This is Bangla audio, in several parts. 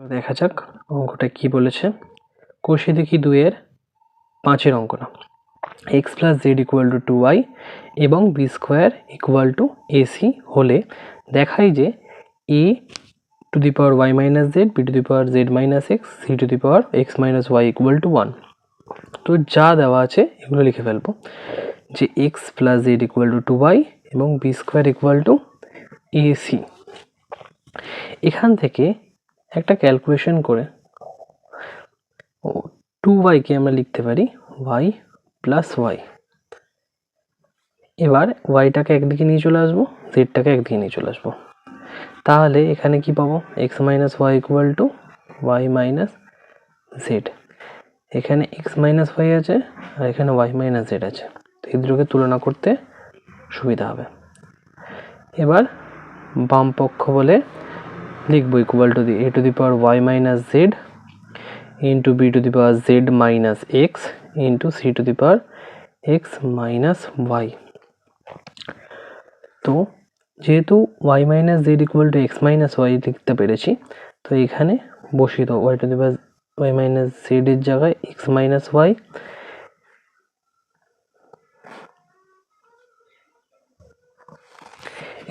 দেখা যাক অঙ্কটা কি বলেছে। কষে দেখি দুইয়ের, পাঁচের অঙ্ক না। X plus Z equal to two Y এবং B square equal to A C হলে দেখাই যে A to the power Y minus Z B to the power Z minus X C to the power X minus Y equal to one তো যা দেওয়া আছে এগুলো লিখে ফেলব। যে X plus Z equal to two Y এবং B square equal to A C এখান থেকে একটা ক্যালকুলেশন করে টু ওয়াইকে আমরা লিখতে পারি ওয়াই প্লাস ওয়াই এবার ওয়াইটাকে একদিকে নিয়ে চলে আসব জেডটাকে একদিকে নিয়ে চলে আসব। তাহলে এখানে কি পাবো? X minus Y equal to Y minus Z এখানে এক্স মাইনাস ওয়াই আছে আর এখানে ওয়াই মাইনাস জেড আছে। তো এই দুটোকে তুলনা করতে সুবিধা হবে। এবার বাম পক্ষ বলে লিখব equal to the A to the power Y minus Z into B to the power Z minus X into C to the power X minus Y তো যেহেতু Y minus Z equal to X minus Y লিখতে পেরেছি, তো এখানে বসিয়ে দাও Y to the power Y minus জেডের জায়গায় এক্স মাইনাস ওয়াই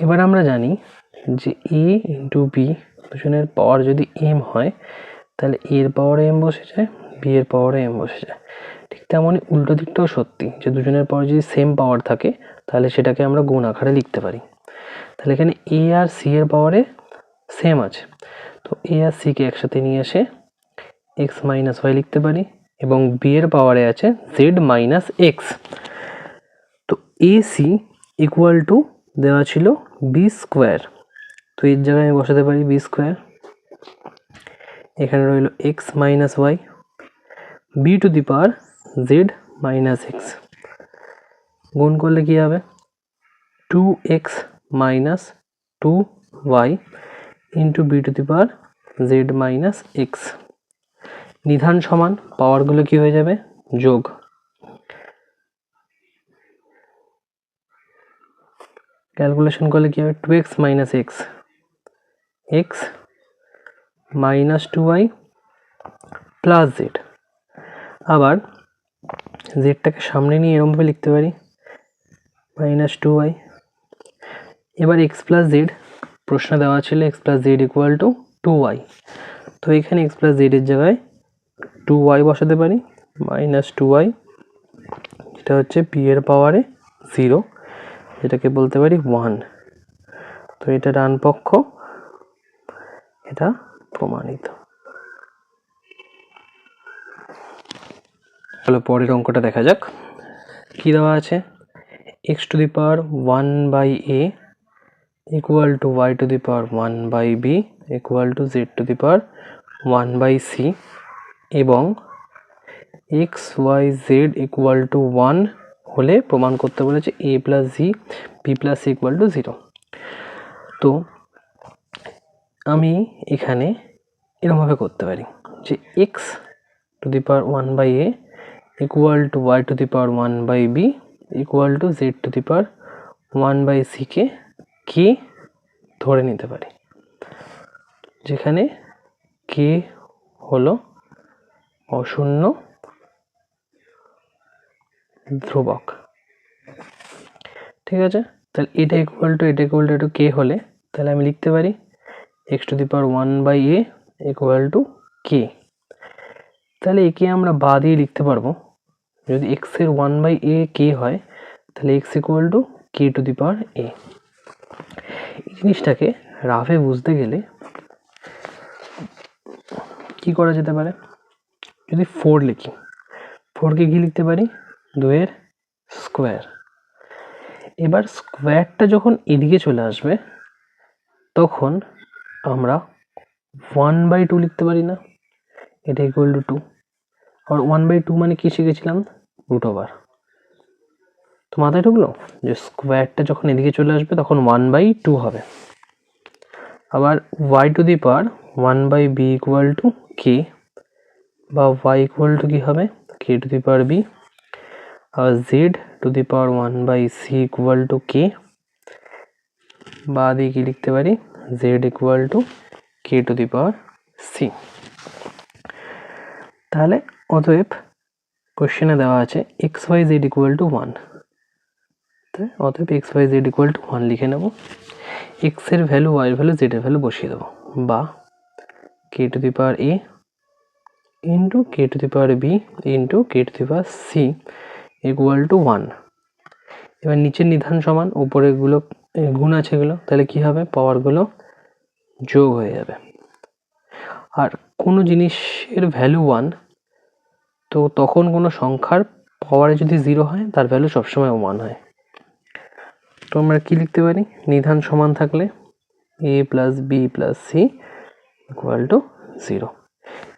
এবার আমরা জানি যে এ ইন্টু বি দুজনের পাওয়ার যদি এম হয়, তাহলে এর পাওয়ারে এম বসে যায় বি এর পাওয়ারে এম বসে যায়। ঠিক তেমনই উল্টো দিকটাও সত্যি, যে দুজনের পাওয়ার যদি সেম পাওয়ার থাকে, তাহলে সেটাকে আমরা গুণ আকারে লিখতে পারি। তাহলে এখানে এ আর সি এর পাওয়ারে সেম আছে। তো এ আর সিকে একসাথে নিয়ে এসে এক্স মাইনাস ওয়াই লিখতে পারি, এবং বি এর পাওয়ারে আছে জেড মাইনাস এক্স তো এ সি ইকুয়াল টু দেওয়া ছিল বি স্কোয়ার তো এর জায়গায় আমি বসাতে পারি বি স্কোয়ার এখানে রইল X minus Y B to the power Z minus X গুণ করলে কী হবে? Two X minus two Y into B to the power Z minus X নিধান সমান পাওয়ারগুলো কি হয়ে যাবে? যোগ। ক্যালকুলেশন করলে কী হবে? Two X minus X X minus two Y plus Z আবার জেডটাকে সামনে নিয়ে এরমভাবে লিখতে পারি। মাইনাস টু ওয়াই এবার এক্স প্লাস জেড প্রশ্ন দেওয়া ছিল X plus Z equal to two Y তো এখানে এক্স প্লাস জেডের জায়গায় টু ওয়াই বসাতে পারি। মাইনাস টু ওয়াই এটা হচ্ছে পি এর পাওয়ারে জিরো এটাকে বলতে পারি ওয়ান তো এটা ডান পক্ষ। এটা প্রমাণিত। তাহলে পরের অঙ্কটা দেখা যাক। কি দেওয়া আছে? X to the power one by A equal to Y to the power one by B equal to Z to the power one by C এবং X Y Z equal to one হলে প্রমাণ করতে বলেছে A plus G B plus C equal to zero তো আমি এখানে এরমভাবে করতে পারি যে X to the power one by A equal to Y to the power one by B equal to Z to the power one by সিকে K ধরে নিতে পারি। যেখানে কে হলো অশূন্য ধ্রুবক। ঠিক আছে? তাহলে এটা ইকুয়াল টু এটা ইকুয়াল টু কে হলে তাহলে আমি লিখতে পারি X to the power one by A equal to K তাহলে একে আমরা বা দিয়ে লিখতে পারব। যদি এক্সের ওয়ান বাই এ কে হয়, তাহলে X equal to K to the power A এই জিনিসটাকে রাফে বুঝতে গেলে কি করা যেতে পারে? যদি ফোর লিখি। ফোরকে কি লিখতে পারি? দুয়ের স্কোয়ার এবার স্কোয়ারটা যখন এদিকে চলে আসবে, তখন আমরা ওয়ান বাই টু লিখতে পারি না? এটা ইকুয়াল টু টু আর ওয়ান বাই টু মানে কি শিখেছিলাম? রুট ওভার তো মাথায় ঢুকলো? যে স্কোয়ারটা যখন এদিকে চলে আসবে তখন ওয়ান বাই টু হবে। আবার Y to the power one by B equal to K বা ওয়াই ইকুয়াল টু কী হবে? K to the power B R Z to the power one by C equal to K বা দিয়ে কি লিখতে পারি? Z equal to K to the power C তাহলে অতএব কোশ্চেনে দেওয়া আছে X Y Z equal to one অতএব X Y Z equal to one লিখে নেব এক্সের ভ্যালু ওয়াইয়ের ভ্যালু জেডের ভ্যালু বসিয়ে দেবো। বা K to the power A into K to the power B into K to the power C equal to one এবার নিচের নিধান সমান উপরেরগুলো এ, গুণ আছে এগুলো তাহলে কি হবে? পাওয়ারগুলো যোগ হয়ে যাবে। আর কোনো জিনিসের ভ্যালু ওয়ান তো তখন কোনো সংখ্যার পাওয়ারে যদি জিরো হয়, তার ভ্যালু সবসময় ওয়ান হয়। তো আমরা কী লিখতে পারি? নিধান সমান থাকলে A plus B plus C equal to zero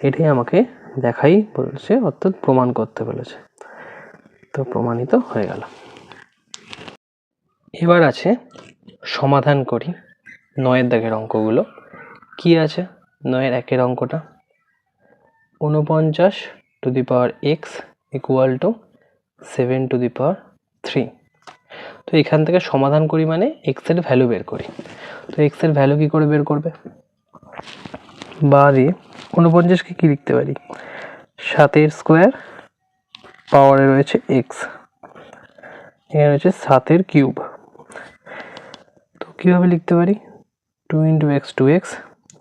এটাই আমাকে দেখাই বলেছে, অর্থাৎ প্রমাণ করতে বলেছে। তো প্রমাণিত হয়ে গেল। এবার আছে সমাধান করি। নয়ের দাগের অঙ্কগুলো। কি আছে নয়ের একের অঙ্কটা? ঊনপঞ্চাশ to the power X equal to seven to the power three. তো এখান থেকে সমাধান করি মানে এক্সের ভ্যালু বের করি। তো এক্সের ভ্যালু কী করে বের করবে? বা দিয়ে ঊনপঞ্চাশকে কী লিখতে পারি? সাতের স্কোয়ার পাওয়ারে রয়েছে এক্স। এখানে রয়েছে সাতের কিউব। তো কীভাবে লিখতে পারি? Two into X two X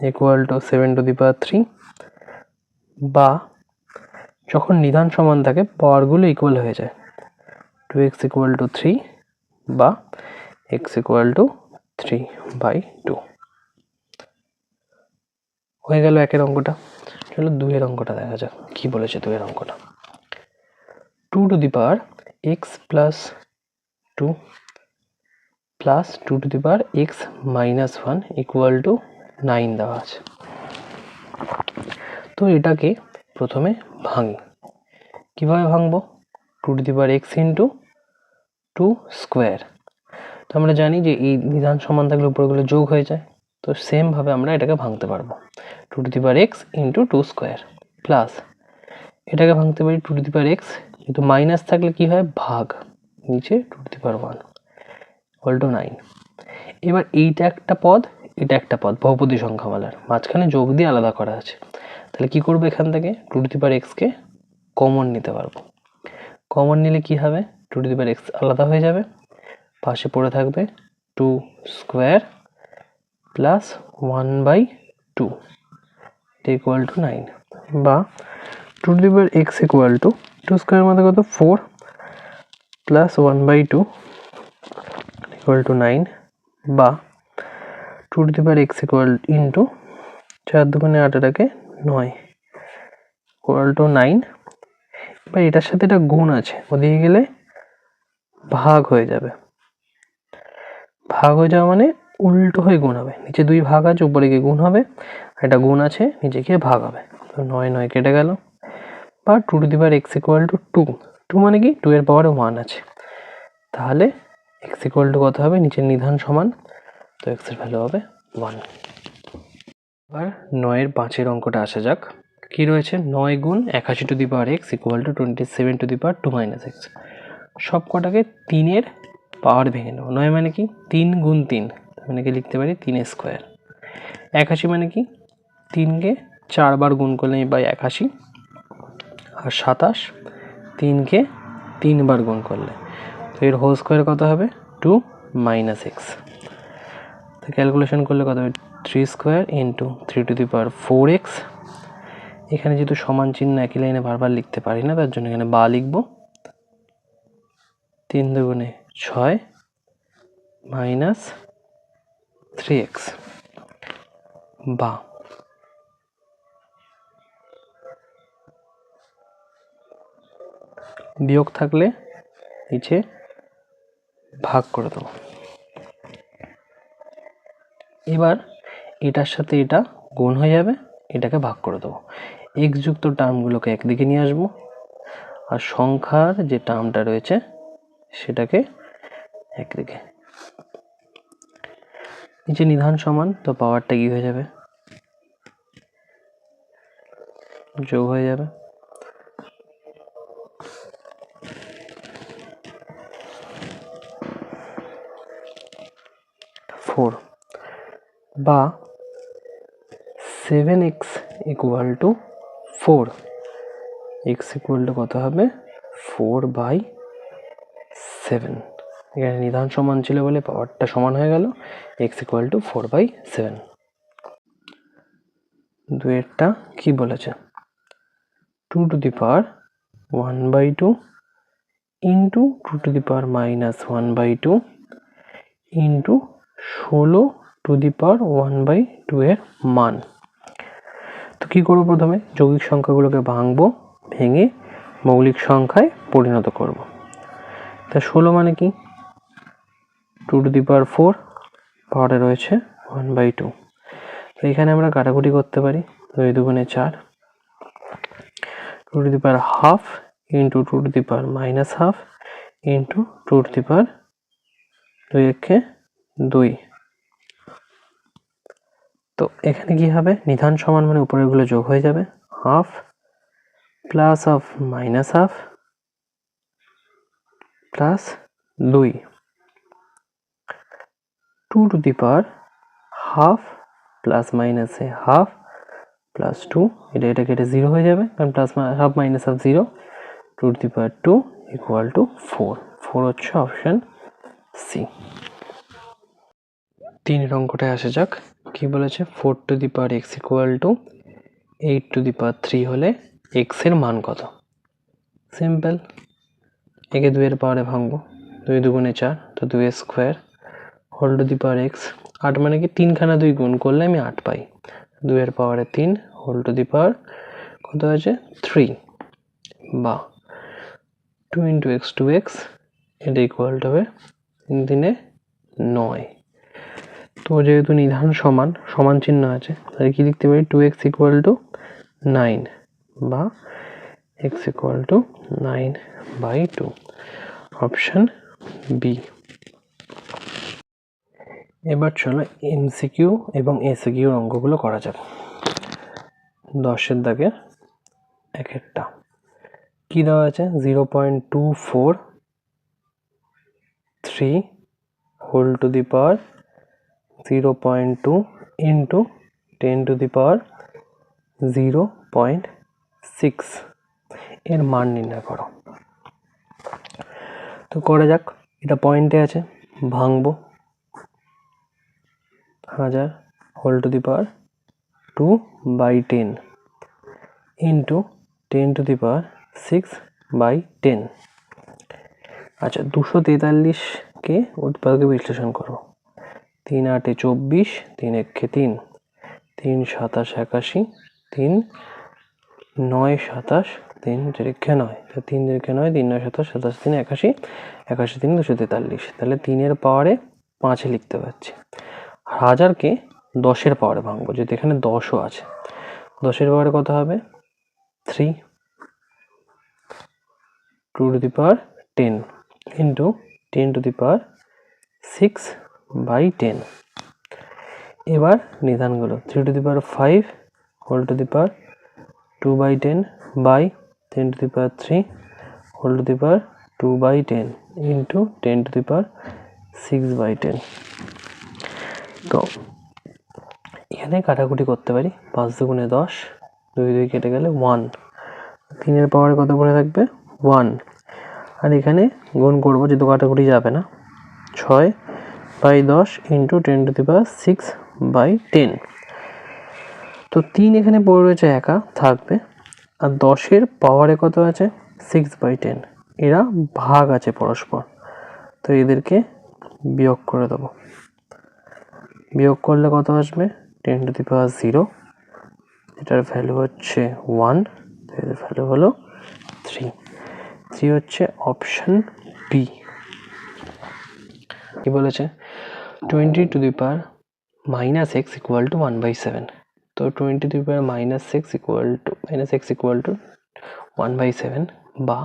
equal to seven to the power three বা যখন নিধান সমান থাকে পাওয়ারগুলো ইকুয়াল হয়ে যায়। Two X equal to three বা X equal to three by two হয়ে গেল একের অঙ্কটা। চলো দুইয়ের অঙ্কটা দেখা যাক, কি বলেছে দুইয়ের অঙ্কটা। Two to the power X plus two plus two to the power X minus one equal to nine দেওয়া আছে। তো এটাকে প্রথমে ভাঙি। কীভাবে ভাঙবো? Two to the power X into two square তো আমরা জানি যে এই নিধান সমান থাকলে উপরগুলো যোগ হয়ে যায়। তো সেমভাবে আমরা এটাকে ভাঙতে পারব। Two to the power X into two square plus এটাকে ভাঙতে পারি two to the power X কিন্তু মাইনাস থাকলে কি হয়? ভাগ। নিচে two to the power one equal to nine এবার এইটা একটা পদ, এটা একটা পদ, বহুপদী সংখ্যামালার মাঝখানে যোগ দিয়ে আলাদা করা আছে। তাহলে কি করব এখান থেকে? টু টু দি পাওয়ার এক্সকে কমন নিতে পারব। কমন নিলে কি হবে? Two to the power X আলাদা হয়ে যাবে। পাশে পড়ে থাকবে two square plus one by two equal to nine বা two to the power X equal to two square মধ্যে কত? Four plus one by two equal to nine বা two to the power X equal into চার দুগুণে আটেটাকে নয় ইকুয়াল টু নাইন এবার এটার সাথে একটা গুণ আছে, ওদিকে গেলে ভাগ হয়ে যাবে। ভাগ হয়ে যাওয়া মানে উল্টো হয়ে গুণ হবে, নিচে দুই ভাগ আছে, উপরে গিয়ে গুণ হবে একটা গুণ আছে, নিচে গিয়ে ভাগ হবে। তো নয় নয় কেটে গেল। বা two to the power X equal to two two মানে কি? টু এর পাওয়ারে ওয়ান আছে। তাহলে এক্স ইকুয়াল টু কত হবে? নিচের নিধান সমান। তো এক্সের ভ্যালু হবে ওয়ান এবার নয়ের পাঁচের অঙ্কটা আসা যাক। কি রয়েছে? নয় গুণ একাশি to the power X equal to twenty seven to the power two minus X সব কটাকে তিনের পাওয়ার ভেঙে নেব। নয় মানে কি? তিন গুণ তিন। মানে কি লিখতে পারি? তিন স্কোয়ার একাশি মানে কি? তিনকে চারবার গুণ করলে আমি পাই একাশি। আর সাতাশ, তিনকে তিনবার গুণ করলে। তো এর হোল স্কোয়ার কত হবে? টু মাইনাস এক্স তো ক্যালকুলেশন করলে কত হবে? Three square into three to the power four X এখানে যেহেতু সমান চিহ্ন একই লাইনে বারবার লিখতে পারি না, তার জন্য এখানে বা লিখব। তিন দুগুণে ছয় মাইনাস থ্রি এক্স বা। বিয়োগ থাকলে নিচে ভাগ করে দেবো। এবার এটার সাথে এটা গুণ হয়ে যাবে, এটাকে ভাগ করে দেবো। যুক্ত টার্মগুলোকে একদিকে নিয়ে আসব, আর সংখ্যার যে টার্মটা রয়েছে সেটাকে একদিকে। নিচে নিধান সমান, তো পাওয়ারটা কি হয়ে যাবে। যোগ হয়ে যাবে। বা seven X equal to four X equal to কত হবে? ফোর বাই সেভেন এখানে নিধান সমান ছিল বলে পাওয়ারটা সমান হয়ে গেল। X equal to four by seven দুয়েরটা কী বলেছে? Two to the power one by two into two to the power minus one by two into ষোলো to the power one by two এর মান। তো কী করব প্রথমে? যৌগিক সংখ্যাগুলোকে ভাঙবো, ভেঙে মৌলিক সংখ্যায় পরিণত করব। তা ষোলো মানে কি? Two to the power four পাওয়ারে রয়েছে ওয়ান বাই টু। তো এখানে আমরা কাটাকুটি করতে পারি। দুই দুগুণে চার। Two to the power half into two to the power minus half into two to the power দুই একে দুই। তো এখানে কি হবে? নিধান সমান মানে উপরেরগুলো যোগ হয়ে যাবে। Half plus half minus half plus দুই। Two to the power half plus মাইনাসে হাফ প্লাস টু। এটা এটা কেটে জিরো হয়ে যাবে। কারণ plus half minus half zero. Two to the power two equal to four. Four হচ্ছে অপশান সি। তিন অঙ্কটায় আসা যাক। কি বলেছে? Four to the power x equal to eight to the power three হলে এক্সের মান কত? সিম্পল একে দুইয়ের পাওয়ারে ভাঙবো। দুই দুগুণে চার, তো দুই square whole to the power x আট মানে কি তিনখানা দুই গুণ করলে আমি আট পাই। দুইয়ের পাওয়ারে তিন হোল টু দি পাওয়ার কত আছে থ্রি বা two into x two x এটা ইকুয়াল হবে তিন তিনে নয়। তো যেহেতু নিধান সমান সমান চিহ্ন আছে, তাহলে কি লিখতে পারি? Two x equal to nine বা x equal to nine by two option B এবার চলো এমসিকিউ এবং এসিকিউর অঙ্কগুলো করা যাক। দশের দাগে এক একটা কী দেওয়া আছে? Zero point two four three whole to the power zero point two into ten to the power zero point six এর মান নির্ণয় করো। তো করা যাক, এটা পয়েন্টে আছে, ভাঙবো। হাজার whole to the power two by ten into ten to the power six by ten আচ্ছা দুশো তেতাল্লিশকে উৎপাদকে বিশ্লেষণ করো। তিন আটে চব্বিশ, তিন একে তিন তিন সাতাশ একাশি, তিন নয় সাতাশ, তিন রেখে নয়। তো তিন রেখে নয়, তিন নয় সাতাশ সাতাশ তিন একাশি একাশি তিন দুশো তেতাল্লিশ। তাহলে তিনের পাওয়ারে পাঁচে লিখতে পারছি। হাজারকে দশের পাওয়ারে ভাঙবো, যেহেতু এখানে দশও আছে। দশের পাওয়ারে কত হবে? Three. Two to the power ten. Into ten to the power six. By ten. এবার নিধানগুলো three to the power five whole to the power two by ten by ten to the power three whole to the power two by ten into ten to the power six by ten তো, এখানে কাটাকুটি করতে পারি, পাঁচ দুগুণে দশ, দুই দুই কেটে গেলে ওয়ান তিনের পাওয়ারে কত পড়ে থাকবে? ওয়ান আর এখানে গুণ করব, যেহেতু কাটাকুটি যাবে না, ছয় বাই দশ into ten to the power six by ten তো তিন এখানে পড়ে রয়েছে একা, থাকবে। আর দশের পাওয়ারে কত আছে? সিক্স বাই টেন এরা ভাগ আছে পরস্পর। তো এদেরকে বিয়োগ করে দেবো। বিয়োগ করলে কত আসবে? Ten to the power zero এটার ভ্যালু হচ্ছে ওয়ানের ভ্যালু হলো থ্রি থ্রি হচ্ছে অপশান বি কি বলেছে? Twenty to the power minus x equal to one by seven তো twenty to the power minus x equal to minus x equal to one by seven বা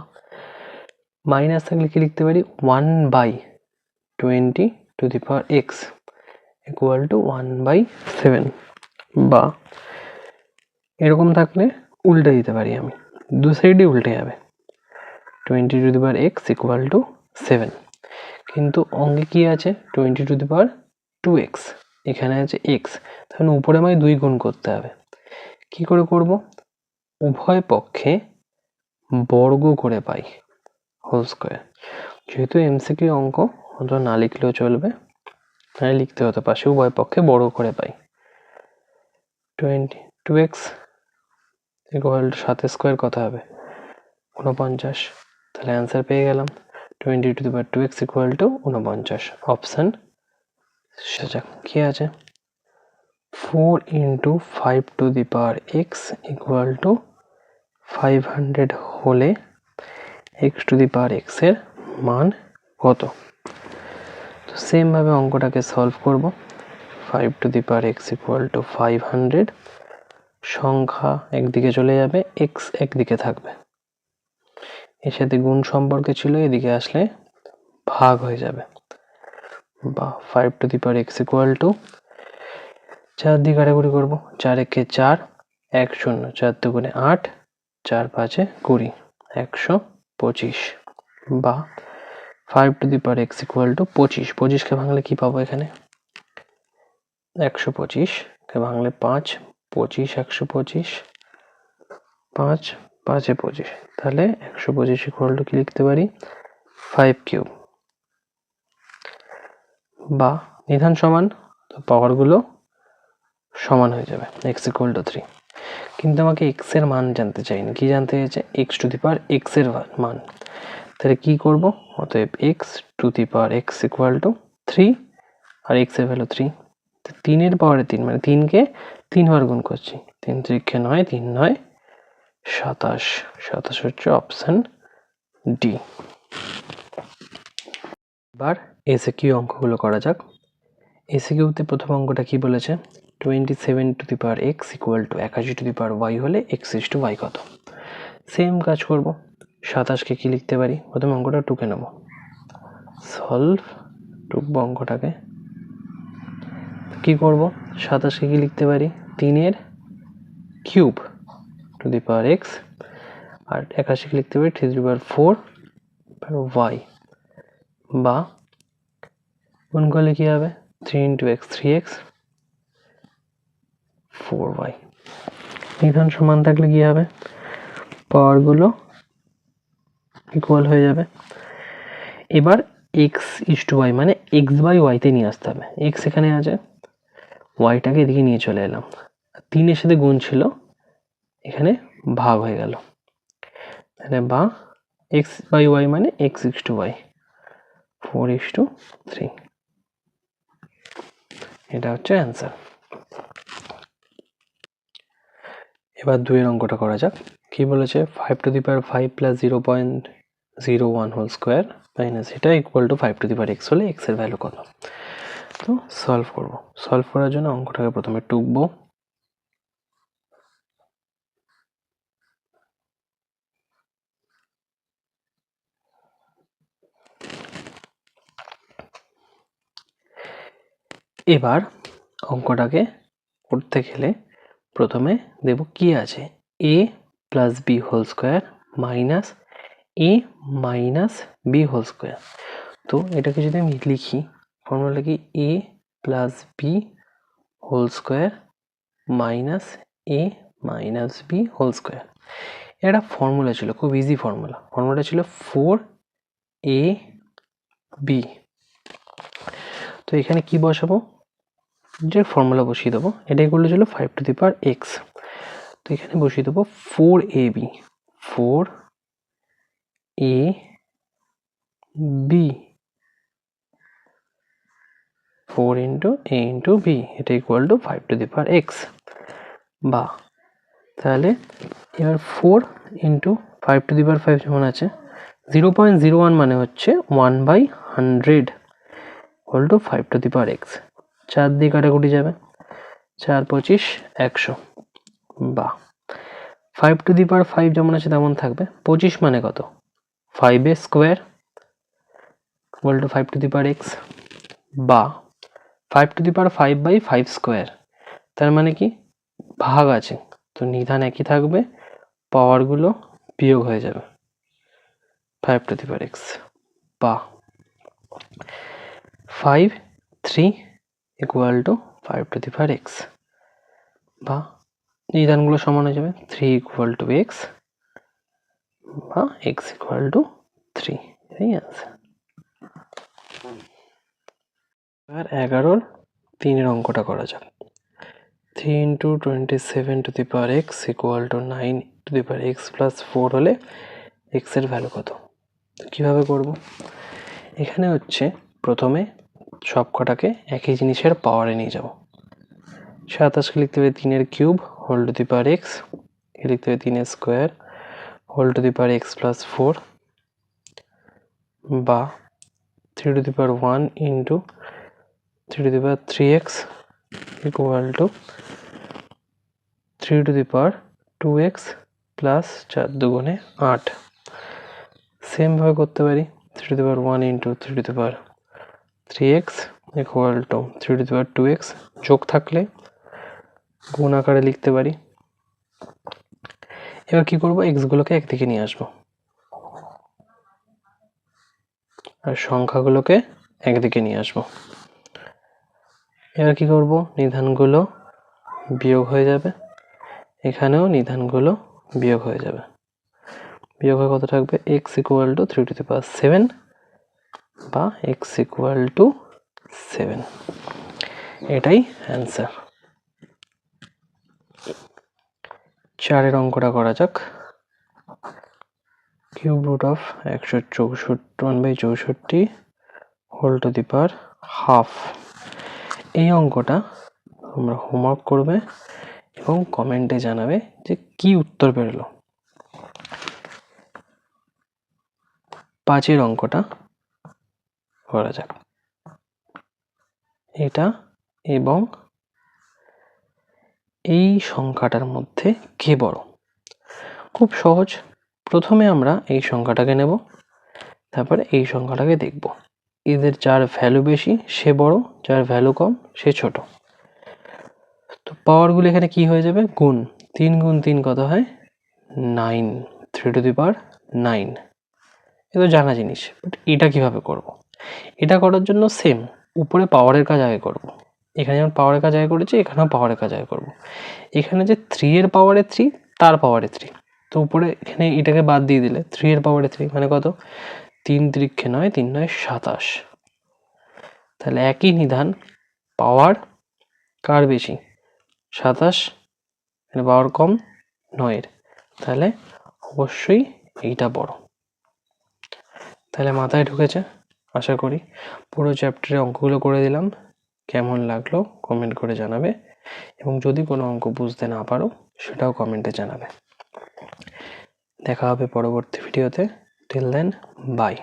মাইনাস থাকলে কি লিখতে পারি? One by twenty to the power x equal to one by seven বা এরকম থাকলে উল্টে দিতে পারি আমি। দু সাইডই উল্টে যাবে। Twenty to the power x equal to seven কিন্তু অঙ্গে কী আছে? Twenty to the power two x এখানে আছে এক্স তাহলে উপরে আমায় দুই গুণ করতে হবে। কি করে করব? উভয় পক্ষে বর্গ করে পাই হোল স্কোয়ার যেহেতু এমসিকিউ অঙ্ক অত না লিখলেও চলবে। তাই লিখতে হতে পাশে উভয় পক্ষে বর্গ করে পাই। টোয়েন্টি টু এক্স ইকুয়াল সাত স্কোয়ার কত হবে। উনপঞ্চাশ তাহলে অ্যান্সার পেয়ে গেলাম। Twenty to the power two x equal to উনপঞ্চাশ অপশান সেটা কি আছে? Four into five to the power x equal to five hundred হলে এক্স টু দি পাওয়ার এক্সের মান কত? তো সেমভাবে অঙ্কটাকে সলভ করব। Five to the power x equal to five hundred সংখ্যা একদিকে চলে যাবে এক্স একদিকে থাকবে। এর সাথে গুণ সম্পর্কে ছিল, এদিকে আসলে ভাগ হয়ে যাবে। বা five to the power x equal to চার দিয়ে কাটাকুটি করব। চার একে চার এক শূন্য চার দুগুণে আট, চার পাঁচে কুড়ি, একশো পঁচিশ। বা five to the power x equal to পঁচিশ। পঁচিশকে ভাঙলে কী পাবো এখানে? একশো পঁচিশকে ভাঙলে পাঁচ, পঁচিশ, একশো পঁচিশ, পাঁচ পাঁচে পঁচিশ। তাহলে একশো পঁচিশ ইকুয়াল টু কি লিখতে পারি? ফাইভ কিউব বা নিধান সমান, তো পাওয়ারগুলো সমান হয়ে যাবে এক্স ইকুয়াল টু থ্রি কিন্তু আমাকে এক্সের মান জানতে চাইনি। কি জানতে চাইছে? এক্স টু দি পাওয়ার এক্সের মান তাহলে কি করব? অতএব x to the power x equal to three আর এক্সের ভ্যালু থ্রি তিনের পাওয়ারে তিন মানে তিনকে তিনবার গুণ করছি। তিন ত্রিক্ষে নয়, তিন নয় সাতাশ সাতাশ হচ্ছে অপশান ডি এবার এসে কিউ অঙ্কগুলো করা যাক। এসে কিউতে প্রথম অঙ্কটা কি বলেছে? Twenty seven to the power x equal to একাশি টু দি পাওয়ার ওয়াই হলে এক্স ইস টু ওয়াই কত? সেম কাজ করব। সাতাশকে কি লিখতে পারি? প্রথম অঙ্কটা টুকে নেব। সলভ টুকবো অঙ্কটাকে। কি করব? সাতাশকে কি লিখতে পারি? তিনের cube to the power x আর একাশিকে লিখতে পারি three to the power four y বা গুণ করলে কী হবে? Three into x three x four y নিধান সমান থাকলে কী হবে? পাওয়ারগুলো ইকুয়াল হয়ে যাবে। এবার এক্স ইস টু ওয়াই মানে এক্স বাই ওয়াইতে নিয়ে আসতে হবে। এক্স এখানে আছে ওয়াইটাকে এদিকে নিয়ে চলে এলাম। তিনের সাথে গুণ ছিল এখানে ভাগ হয়ে গেল। তাহলে বা এক্স বাই ওয়াই মানে x is to y four is to three এটা হচ্ছে অ্যান্সার এবার দুইয়ের অঙ্কটা করা যাক। কি বলেছে? Five to the power five plus zero point zero one whole square minus এটা equal to five to the power x হলে এক্সের ভ্যালু কত? তো সলভ করব। সলভ করার জন্য অঙ্কটাকে প্রথমে টুকবো। এবার অঙ্কটাকে করতে গেলে প্রথমে দেব কি আছে? A plus B whole square minus A minus B whole square তো এটাকে যদি আমি লিখি ফর্মুলা কি A plus B whole square minus A minus B whole square এটা ফর্মুলা ছিল, খুব ইজি ফর্মুলা ফর্মুলাটা ছিল ফোর এ বি তো এখানে কি বসাবো? যে ফর্মুলা বসিয়ে দেবো। এটা করলে ছিল five to the power x তো এখানে বসিয়ে দেবো four A B four A B four into A into B এটা equal to five to the power x বা, তাহলে এবার four into five to the power five যেমন আছে জিরো পয়েন্ট জিরো ওয়ান মানে হচ্ছে one by hundred equal to five to the power x চার দিয়ে কাটাকুটি যাবে। চার, পঁচিশ, একশো। বা five to the power five যেমন আছে তেমন থাকবে। পঁচিশ মানে কত? Five A square equal to five to the power x বা five to the power five by five square তার মানে কি? ভাগ আছে। তো নিধান একই থাকবে। পাওয়ারগুলো বিয়োগ হয়ে যাবে। Five to the power x বা five three equal to five to the power x বা এই দানগুলো সমান হয়ে যাবে থ্রি ইকুয়াল টু এক্স বা এক্স ইকুয়াল টু থ্রি এটাই আছে আর এগারোর তিনের অঙ্কটা করা যাক। Three into twenty seven to the power x equal to nine to the power x plus four হলে এক্সের ভ্যালু কত? কীভাবে করব? এখানে হচ্ছে প্রথমে সব কটাকে একই জিনিসের পাওয়ারে নিয়ে যাব। সাতাশকে লিখতে হবে তিনের cube whole to the power x লিখতে হবে তিনের square whole to the power x plus four বা three to the power one into three to the power three x equal to three to the power two x plus চার দুগুণে আট। সেমভাবে করতে পারি three to the power one into three to the power three x equal to three to power two x যোগ থাকলে গুণ আকারে লিখতে পারি। এবার কি করব? এক্সগুলোকে একদিকে নিয়ে আসব। আর সংখ্যাগুলোকে একদিকে নিয়ে আসব। এবার কি করব? নিধানগুলো বিয়োগ হয়ে যাবে। এখানেও নিধানগুলো বিয়োগ হয়ে যাবে। বিয়োগ হয়ে কত থাকবে? X equal to three to the power seven বা এক্স ইকুয়াল টু সেভেন এটাই অ্যান্সার চারের অঙ্কটা করা যাক। কিউব রুট অফ একশো চৌষট্টি ওয়ান বাই চৌষট্টি whole to the power half এই অঙ্কটা তোমরা হোমওয়ার্ক করবে এবং কমেন্টে জানাবে যে কি উত্তর বেরোলো। পাঁচের অঙ্কটা করা যাক। এটা এবং এই সংখ্যাটার মধ্যে কে বড়। খুব সহজ। প্রথমে আমরা এই সংখ্যাটাকে নেব, তারপরে এই সংখ্যাটাকে দেখব। এদের যার ভ্যালু বেশি, সে বড়, যার ভ্যালু কম, সে ছোট। তো পাওয়ারগুলো এখানে কি হয়ে যাবে? গুণ। তিন গুণ তিন কত হয়? Nine three to the power nine এ তো জানা জিনিস বাট এটা কীভাবে করব। এটা করার জন্য সেম উপরে পাওয়ারের কাজ আগে করব। এখানে যেমন পাওয়ারের কাজ আগে করেছি, এখানেও পাওয়ারের কাজ আগে করব। এখানে যে থ্রি এর পাওয়ারে থ্রি তার পাওয়ারে থ্রি তো উপরে এখানে এটাকে বাদ দিয়ে দিলে থ্রি এর পাওয়ারে থ্রি মানে কত? তিন ত্রিক্ষে নয়, তিন নয় সাতাশ। তাহলে একই নিধান পাওয়ার কার বেশি? সাতাশ এখানে পাওয়ার কম, নয়ের। তাহলে অবশ্যই এইটা বড়। তাহলে মাথায় ঢুকেছে। আশা করি পুরো চ্যাপ্টারে অঙ্কগুলো করে দিলাম। কেমন লাগল কমেন্ট করে জানাবে। এবং যদি কোনো অঙ্ক বুঝতে না পারো, সেটাও কমেন্টে জানাবে। দেখা হবে পরবর্তী ভিডিওতে টিল দেন বাই